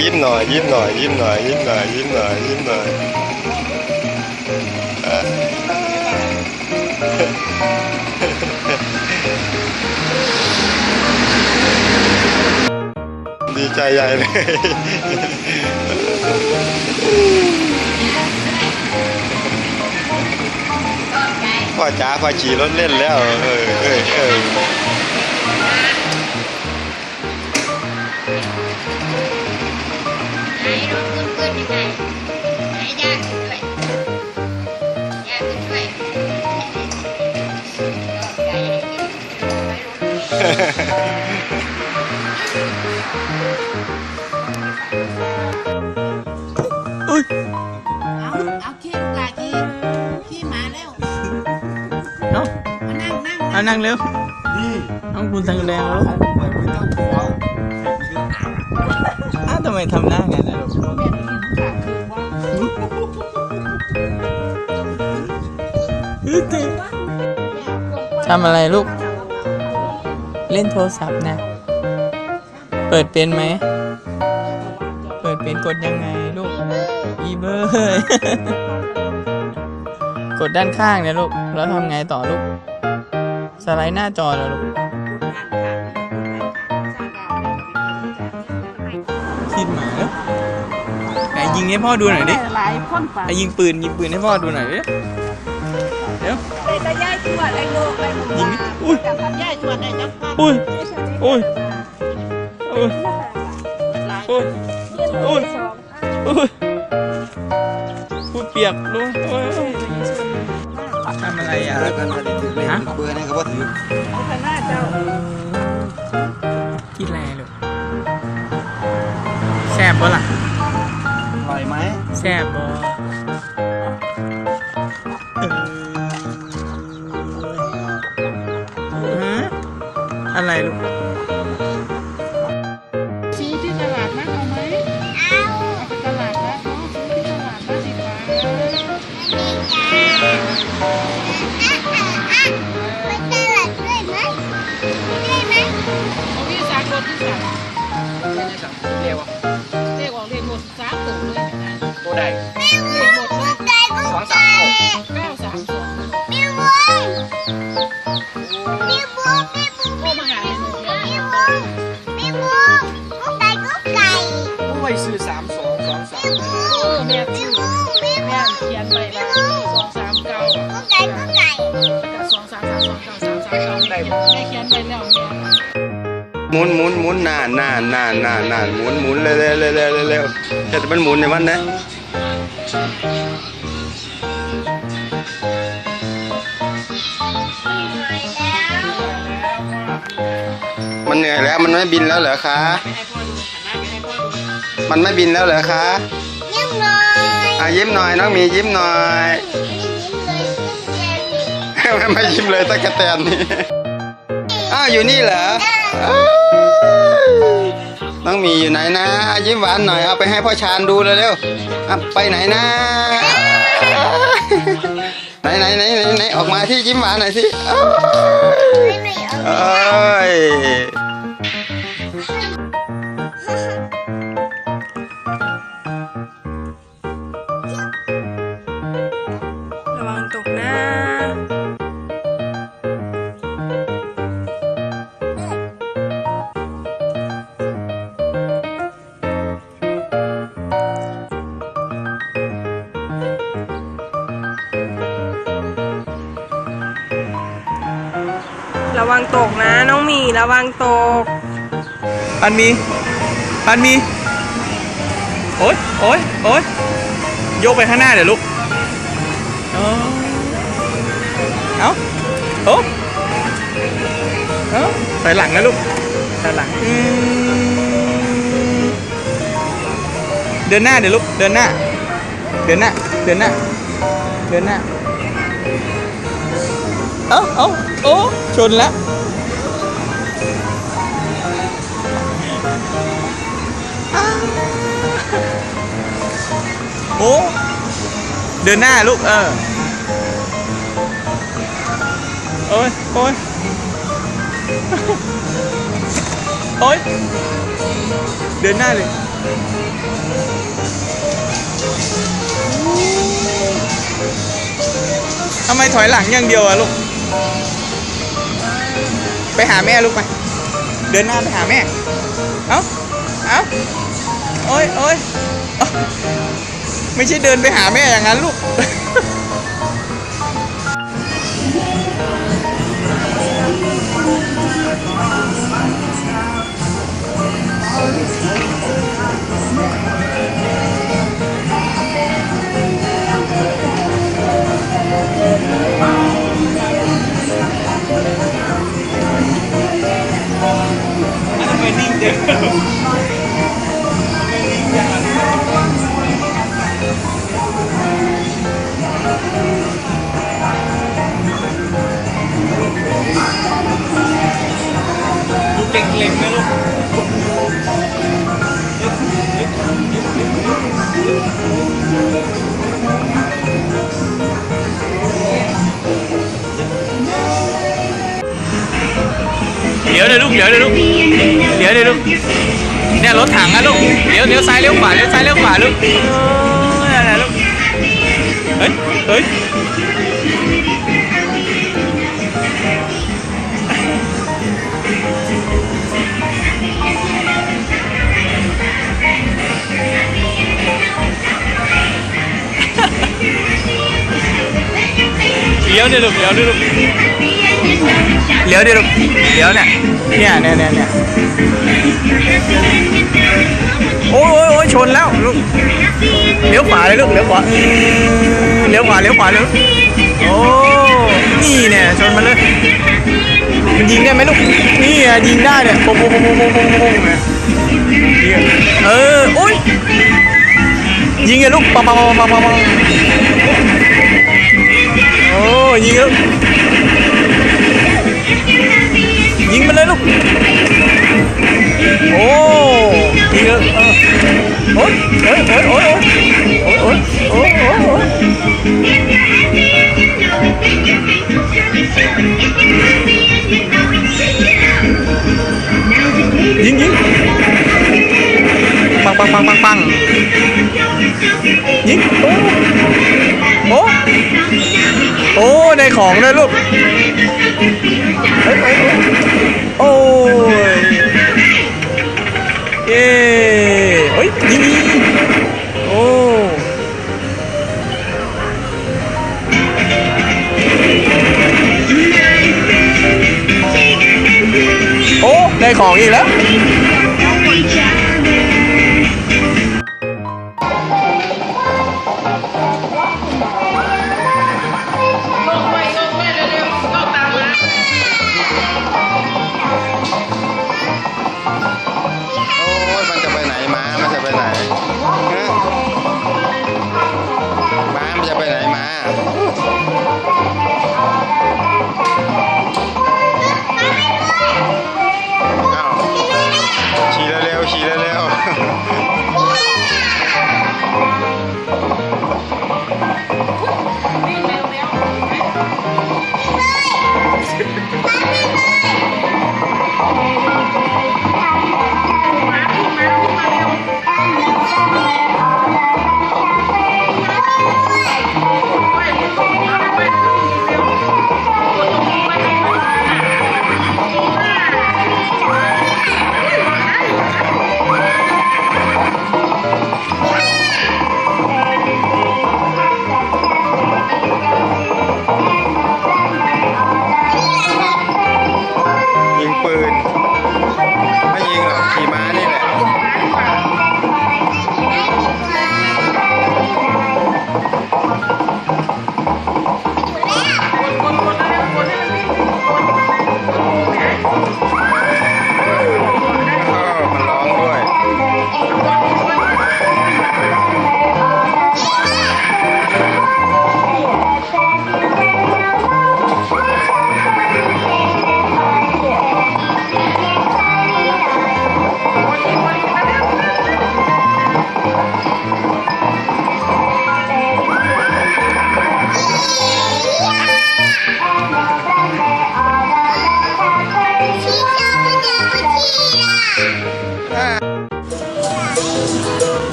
ยิ้มหน่อยยิ้มหน่อยยิ้มหน่อยยิ้มหน่อยยิ้มหน่อยยิ้มหน่อยดีใจใหญ่เลยพ่อจ๋าพ่อขี่รถเล่นแล้ว เออเออเออ ไปลงอุ้ยเอาเอาขี้ลูกหลานขี้ขี้หมาแล้วเนาะมานั่งนั่งเอานั่งเร็วน้องคุณแสดงแล้วอ้าวทำไมทำหน้างั้นนะลูกทำอะไรลูก เล่นโทรศัพท์นะ เปิดเป็นไหม เปิดเป็นกดยังไงลูก อีเบอร์ กดด้านข้างนี่ยลูก แล้วทำไงต่อลูก สไลด์หน้าจอแล้วลูก คิดหมาแล้วไหนยิงให้พ่อดูหน่อยดิหลายคนไปไหนยิงปืนยิงปืนให้พ่อดูหน่อยดิ เดี๋ยว แต่ยายชวดไอ้ลูกไอ้ลูกยิงดิ อุ้ยกับย่ายชวดไอ้จักรอุ้ยอุ้ยอุ้ยหลายอุ้ยอุ้ยอุ้ยพูดเปียกลูกโอ้ยโอ้ยทำอะไรอะกันผลิตเลยฮะเบอร์นี่เขาว่าถือคณะเจ้ากินอะไรลูกแซ่บบ่ล่ะอร่อยไหมแซ่บบ่ อะไรลูก ซื้อที่ตลาดนัดเอาไหมเอาไปตลาดนัดเนาะซื้อที่ตลาดนัดดีกว่าเอาพี่สากรถที่สากเรียกว่าเรียกว่าเรียกหมดสามตัวเลย สามสามเก้าแม่เขียนไปแล้วแม่หมุนหมุนหมุนนานนานนานนานนานหมุนหมุนเร็วเร็วเร็วเร็วเร็วเร็วจะมันหมุนในวันนะมันเหนื่อยแล้วมันไม่บินแล้วเหรอคะไปให้พ่อดูหันหน้าไปให้พ่อดูมันไม่บินแล้วเหรอคะอะยิ้มหน่อยน้องหมียิ้มหน่อย ไม่ยิ้มเลยตะกะแตนนี่อ้าวอยู่นี่เหรออ้าวน้องมีอยู่ไหนนะ ยิ้มหวานหน่อยเอาไปให้พ่อชานดูเร็วๆไปไหนนะไหนไหนไหนไหนไหนออกมาที่ยิ้มหวานหน่อยสิเอ้ย วังตกนะน้องหมีระวังตกปันมีปันมี โอ๊ยโอ๊ยโอ๊ยโยกไปข้างหน้าเดี๋ยวลูก เอาเอาโอ้เอาใส่หลังนะลูกใส่หลังอืมเดินหน้าเดี๋ยวลูก เดินหน้า เดินหน้า เดินหน้า เดินหน้า เอ้าเอ้าโอ้ ชนแล้วโอ้เดินหน้าลูก เออ โอ้ย โอ้ย โอ้ย เดินหน้าเลยทำไมถอยหลังอย่างเดียวอะลูก ไปหาแม่ลูกไป เดินหน้าไปหาแม่ เอ้า เอ้า โอ้ยโอ้ยไม่ใช่เดินไปหาแม่อย่างนั้นลูก Lúc đẹp lẹp nữa luôn Dỡ đây lúc dỡ đây lúc. เดี๋ยวเลยลูกเดี๋ยวลูกเนี่ยรถถังอะลูกเลี้ยวเลี้ยวซ้ายเลี้ยวขวาเลี้ยวซ้ายเลี้ยวขวาลูกเอออะไรลูกเฮ้ยเฮ้ยเลี้ยวเดี๋ยวลูกเลี้ยวเดี๋ยวลูก เลี้ยวเดี๋ยวลูกเลี้ยวเนี่ยเนี่ยเนี่ยเนี่ยเนี่ยโอ้ยโอ้ยชนแล้วลูกเลี้ยวขวาเลยลูกเลี้ยวขวาเลี้ยวขวาเลี้ยวขวาเลยโอ้นี่เนี่ยชนมาเลยมันยิงได้ไหมลูกนี่ไงยิงได้เนี่ยโป้งโป้งโป้งโป้งโป้งโป้งเนี่ยนี่อะเออโอ้ยยิงไงลูกปังปังปังปังปังโอ้ยิงล้ว ยิงมันเลยลูก โอ้ยิงเออโอ้ยโอ้ยโอ้ยโอ้ยโอ้ยโอ้ยโอ้ยโอ้ยโอ้ยยิงยิงปังปังปังปังปังยิงโอ้โอ้โอ้ได้ของเลยลูกเฮ้ยเฮ้ย โอ้ยเย้เฮ้ยยิงยิงโอ้โอ้ ได้ของอีกแล้ว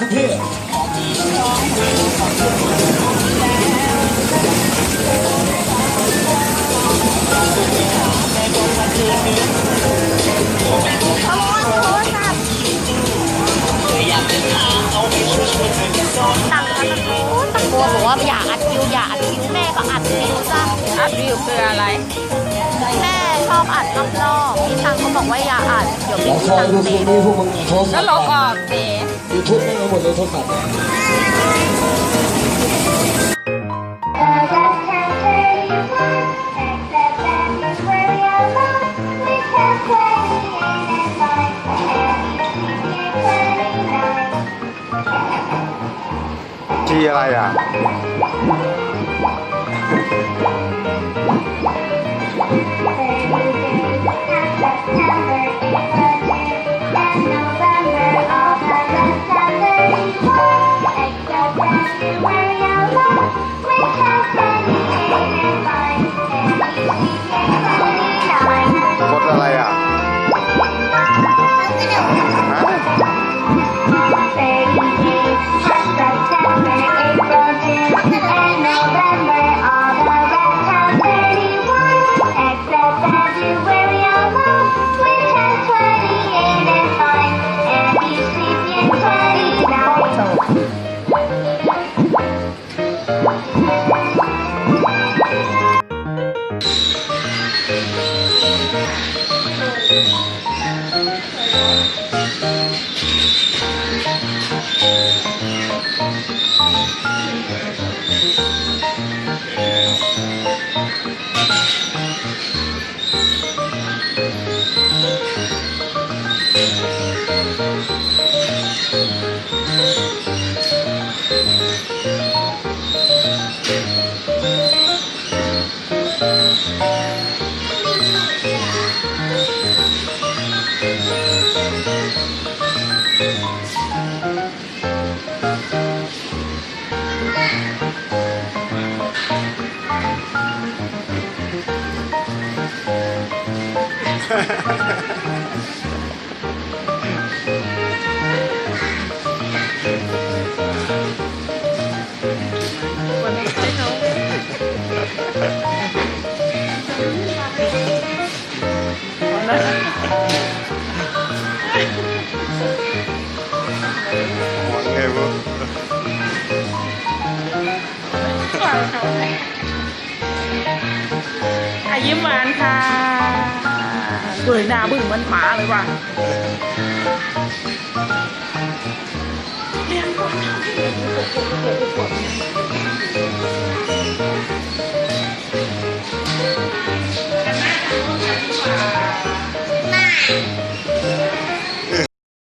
ไปไหนนะครับคุณพี่ตะโกนบอกว่าอย่าอัดคิวอย่าอัดคิวแม่ก็อัดคิวจ้ะอัดวิวคืออะไร ชอบอัดรอบๆพี่ตังเขาบอกว่าอย่าอัดเดี๋ยวเดี๋พี่ตังเสีคืยนนี้พวกมึงโทรศัก็ลบออกสิยูทูบไม่เอาหมดเลยโทรศัพท์ทีอะไรอะ ยิ้มหวานค่ะ เบื่หน้าบึ้งเหมือนหมาเลยว่ะมา